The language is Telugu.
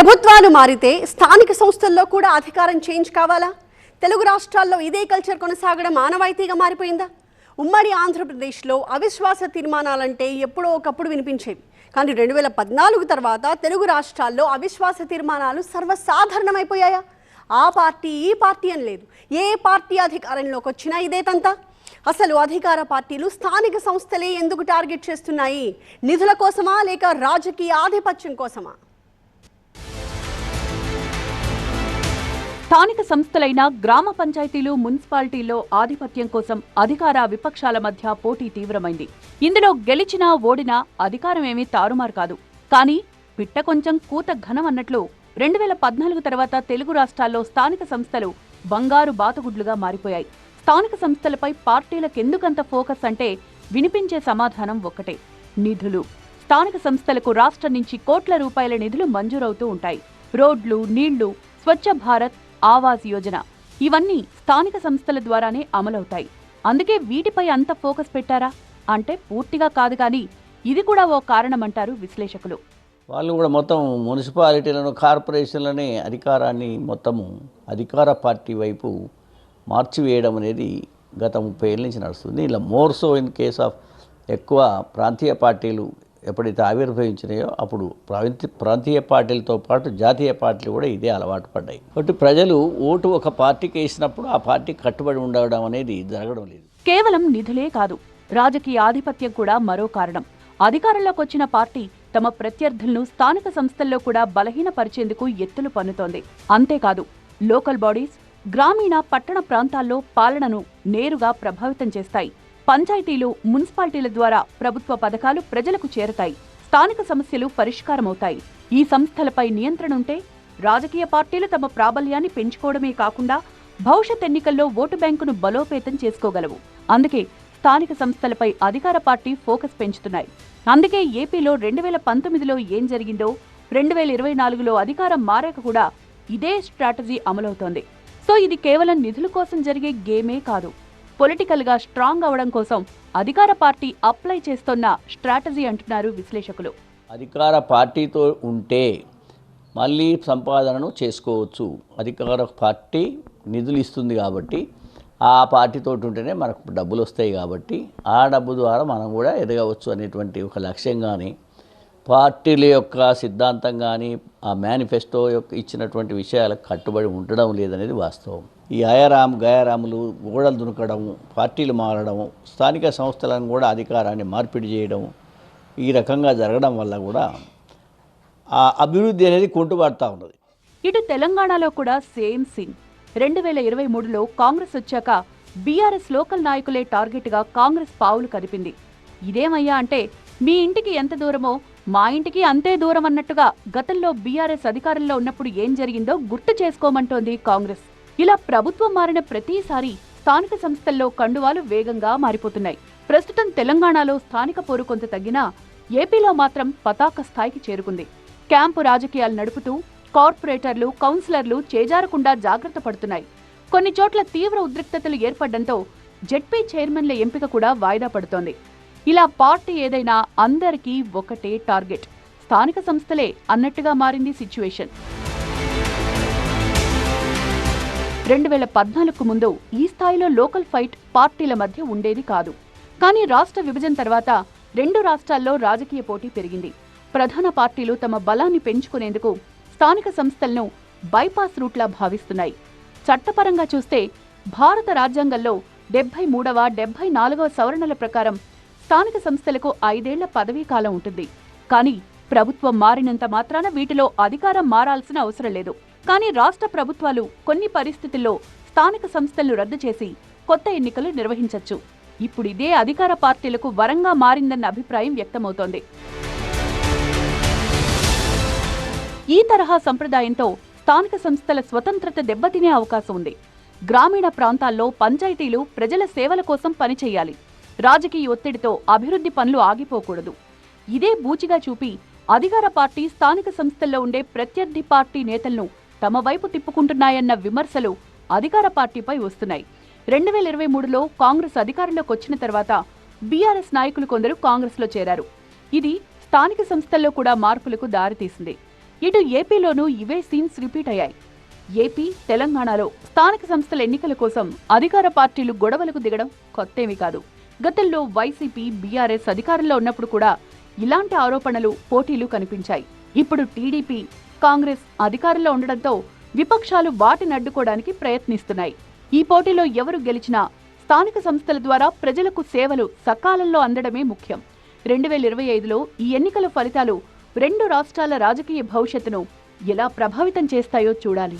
ప్రభుత్వాలు మారితే స్థానిక సంస్థల్లో కూడా అధికారం చేంజ్ కావాలా? తెలుగు రాష్ట్రాల్లో ఇదే కల్చర్ కొనసాగడం ఆనవాయితీగా మారిపోయిందా? ఉమ్మడి ఆంధ్రప్రదేశ్లో అవిశ్వాస తీర్మానాలంటే ఎప్పుడో ఒకప్పుడు వినిపించేవి. కానీ రెండు వేల పద్నాలుగు తర్వాత తెలుగు రాష్ట్రాల్లో అవిశ్వాస తీర్మానాలు సర్వసాధారణమైపోయాయా? ఆ పార్టీ ఈ పార్టీ అని లేదు. ఏ పార్టీ అధికారంలోకి వచ్చినా ఇదే తంతా. అసలు అధికార పార్టీలు స్థానిక సంస్థలే ఎందుకు టార్గెట్ చేస్తున్నాయి? నిధుల కోసమా లేక రాజకీయ ఆధిపత్యం కోసమా? స్థానిక సంస్థలైన గ్రామ పంచాయతీలు మున్సిపాలిటీల్లో ఆధిపత్యం కోసం అధికార విపక్షాల మధ్య పోటీ తీవ్రమైంది. ఇందులో గెలిచినా ఓడినా అధికారమేమీ తారుమారు కాదు. కానీ పిట్ట కొంచెం కూత ఘనం అన్నట్లు రెండు వేల పద్నాలుగు తర్వాత తెలుగు రాష్ట్రాల్లో స్థానిక సంస్థలు బంగారు బాతగుడ్లుగా మారిపోయాయి. స్థానిక సంస్థలపై పార్టీలకెందుకంత ఫోకస్ అంటే వినిపించే సమాధానం ఒక్కటే నిధులు. స్థానిక సంస్థలకు రాష్ట్రం నుంచి కోట్ల రూపాయల నిధులు మంజూరవుతూ ఉంటాయి. రోడ్లు నీళ్ళు స్వచ్ఛ భారత్ ఆవాస్ యోజన. ఇవన్నీ స్థానిక సంస్థల ద్వారానే అమలవుతాయి. అందుకే వీటిపై అంత ఫోకస్ పెట్టారా? అంటే పూర్తిగా కాదు కానీ ఇది కూడా ఓ కారణమంటారు విశ్లేషకులు. వాళ్ళు కూడా మొత్తం మున్సిపాలిటీలను కార్పొరేషన్లనే అధికారాన్ని మొత్తము అధికార పార్టీ వైపు మార్చివేయడం అనేది గత ముప్పై ఏళ్ళ నుంచి నడుస్తుంది. ఇలా more so in case of ఎక్కువ ప్రాంతీయ పార్టీలు ఎప్పుడైతే ఆవిర్భవించినాయో అప్పుడు ప్రాంతి ప్రాంతీయ పార్టీలతో పాటు జాతీయ పార్టీలు కూడా ఇదే అలవాటు పడ్డాయి. కాబట్టి ప్రజలు ఓటు ఒక పార్టీకి వేసినప్పుడు ఆ పార్టీ కట్టుబడి ఉండడం అనేది జరగడం లేదు. కేవలం నిధులే కాదు రాజకీయ ఆధిపత్యం కూడా మరో కారణం. అధికారంలోకి వచ్చిన పార్టీ తమ ప్రత్యర్థులను స్థానిక సంస్థల్లో కూడా బలహీనపరిచేందుకు ఎత్తులు పన్నుతోంది. అంతేకాదు లోకల్ బాడీస్ గ్రామీణ పట్టణ ప్రాంతాల్లో పాలనను నేరుగా ప్రభావితం చేస్తాయి. పంచాయతీలు మున్సిపాలిటీల ద్వారా ప్రభుత్వ పథకాలు ప్రజలకు చేరతాయి. స్థానిక సమస్యలు పరిష్కారమవుతాయి. ఈ సంస్థలపై నియంత్రణ ఉంటే రాజకీయ పార్టీలు తమ ప్రాబల్యాన్ని పెంచుకోవడమే కాకుండా భవిష్యత్ ఎన్నికల్లో ఓటు బ్యాంకును బలోపేతం చేసుకోగలవు. అందుకే స్థానిక సంస్థలపై అధికార పార్టీ ఫోకస్ పెంచుతున్నాయి. అందుకే ఏపీలో రెండు వేల పంతొమ్మిదిలో ఏం జరిగిందో రెండు వేల ఇరవై నాలుగులో అధికారం మారాక కూడా ఇదే స్ట్రాటజీ అమలవుతోంది. సో ఇది కేవలం నిధుల కోసం జరిగే గేమే కాదు. పొలిటికల్గా స్ట్రాంగ్ అవడం కోసం అధికార పార్టీ అప్లై చేస్తున్న స్ట్రాటజీ అంటున్నారు విశ్లేషకులు. అధికార పార్టీతో ఉంటే మళ్ళీ సంపాదనను చేసుకోవచ్చు. అధికార పార్టీ నిధులు ఇస్తుంది కాబట్టి ఆ పార్టీతో ఉంటేనే మనకు డబ్బులు వస్తాయి కాబట్టి ఆ డబ్బు ద్వారా మనం కూడా ఎదగవచ్చు అనేటువంటి ఒక లక్ష్యంగానే పార్టీల యొక్క సిద్ధాంతం కానీ ఆ మేనిఫెస్టో యొక్క ఇచ్చినటువంటి విషయాలకు కట్టుబడి ఉండడం లేదనేది వాస్తవం. ఈ అయారాం గయారాములు గోడలు దునకడం పార్టీలు మారడం స్థానిక సంస్థలను కూడా అధికారాన్ని మార్పిడి చేయడం ఈ రకంగా జరగడం వల్ల కూడా ఆ అభివృద్ధి అనేది కుంటుపడతా ఉన్నది. ఇటు తెలంగాణలో కూడా సేమ్ సీన్. రెండు వేల ఇరవై మూడులో కాంగ్రెస్ వచ్చాక బీఆర్ఎస్ లోకల్ నాయకులే టార్గెట్గా కాంగ్రెస్ పావులు కదిపింది. ఇదేమయ్యా అంటే మీ ఇంటికి ఎంత దూరమో మా ఇంటికి అంతే దూరం అన్నట్టుగా గతంలో బీఆర్ఎస్ అధికారంలో ఉన్నప్పుడు ఏం జరిగిందో గుర్తు చేసుకోమంటోంది కాంగ్రెస్. ఇలా ప్రభుత్వం మారిన ప్రతిసారి స్థానిక సంస్థల్లో కండువాలు వేగంగా మారిపోతున్నాయి. ప్రస్తుతం తెలంగాణలో స్థానిక పోరు కొంత తగ్గినా ఏపీలో మాత్రం పతాక స్థాయికి చేరుకుంది. క్యాంపు రాజకీయాలు నడుపుతూ కార్పొరేటర్లు కౌన్సిలర్లు చేజారకుండా జాగ్రత్త పడుతున్నాయి. కొన్ని చోట్ల తీవ్ర ఉద్రిక్తతలు ఏర్పడడంతో జెడ్పీ చైర్మన్ల ఎంపిక కూడా వాయిదా పడుతోంది. ఇలా పార్టీ ఏదైనా అందరికీ ఒకటే టార్గెట్. స్థానిక సంస్థలే అన్నట్టుగా మారింది సిచ్యువేషన్. రెండు వేల పద్నాలుగుకు ముందు ఈ స్థాయిలో లోకల్ ఫైట్ పార్టీల మధ్య ఉండేది కాదు. కానీ రాష్ట్ర విభజన తర్వాత రెండు రాష్ట్రాల్లో రాజకీయ పోటీ పెరిగింది. ప్రధాన పార్టీలు తమ బలాన్ని పెంచుకునేందుకు స్థానిక సంస్థలను బైపాస్ రూట్లా భావిస్తున్నాయి. చట్టపరంగా చూస్తే భారత రాజ్యాంగంలో డెబ్బై మూడవ డెబ్బై నాలుగవ సవరణల ప్రకారం స్థానిక సంస్థలకు ఐదేళ్ళ పదవీ కాలం ఉంటుంది. కానీ ప్రభుత్వం మారినంత మాత్రాన వీటిలో అధికారం మారాల్సిన అవసరం లేదు. కానీ రాష్ట్ర ప్రభుత్వాలు కొన్ని పరిస్థితుల్లో స్థానిక సంస్థలను రద్దు చేసి కొత్త ఎన్నికలు నిర్వహించవచ్చు ఇప్పుడు ఇదే అధికార పార్టీలకు వరంగా మారిందన్న అభిప్రాయం వ్యక్తమవుతోంది. ఈ తరహా సంప్రదాయంతో స్థానిక సంస్థల స్వతంత్రత దెబ్బతినే అవకాశం ఉంది. గ్రామీణ ప్రాంతాల్లో పంచాయతీలు ప్రజల సేవల కోసం పనిచేయాలి. రాజకీయ ఒత్తిడితో అభివృద్ధి పనులు ఆగిపోకూడదు. ఇదే బూచిగా చూపి అధికార పార్టీ స్థానిక సంస్థల్లో ఉండే ప్రత్యర్థి పార్టీ నేతలను తమ వైపు తిప్పుకుంటున్నాయన్న విమర్శలు అధికార పార్టీపై వస్తున్నాయి. రెండు వేల ఇరవై మూడులో కాంగ్రెస్ అధికారంలోకి వచ్చిన తర్వాత బీఆర్ఎస్ నాయకులు కొందరు కాంగ్రెస్లో చేరారు. ఇది స్థానిక సంస్థల్లో కూడా మార్పులకు దారితీసింది. ఇటు ఏపీలోనూ ఇవే సీన్స్ రిపీట్ అయ్యాయి. ఏపీ తెలంగాణలో స్థానిక సంస్థల ఎన్నికల కోసం అధికార పార్టీలు గొడవలకు దిగడం కొత్తేమీ కాదు. గతంలో వైసీపీ బీఆర్ఎస్ అధికారంలో ఉన్నప్పుడు కూడా ఇలాంటి ఆరోపణలు పోటీలు కనిపించాయి. ఇప్పుడు టీడీపీ కాంగ్రెస్ అధికారంలో ఉండడంతో విపక్షాలు వాటిని అడ్డుకోవడానికి ప్రయత్నిస్తున్నాయి. ఈ పోటీలో ఎవరు గెలిచినా స్థానిక సంస్థల ద్వారా ప్రజలకు సేవలు సకాలంలో అందడమే ముఖ్యం. రెండు వేల ఇరవై ఐదులో ఈ ఎన్నికల ఫలితాలు రెండు రాష్ట్రాల రాజకీయ భవిష్యత్తును ఎలా ప్రభావితం చేస్తాయో చూడాలి.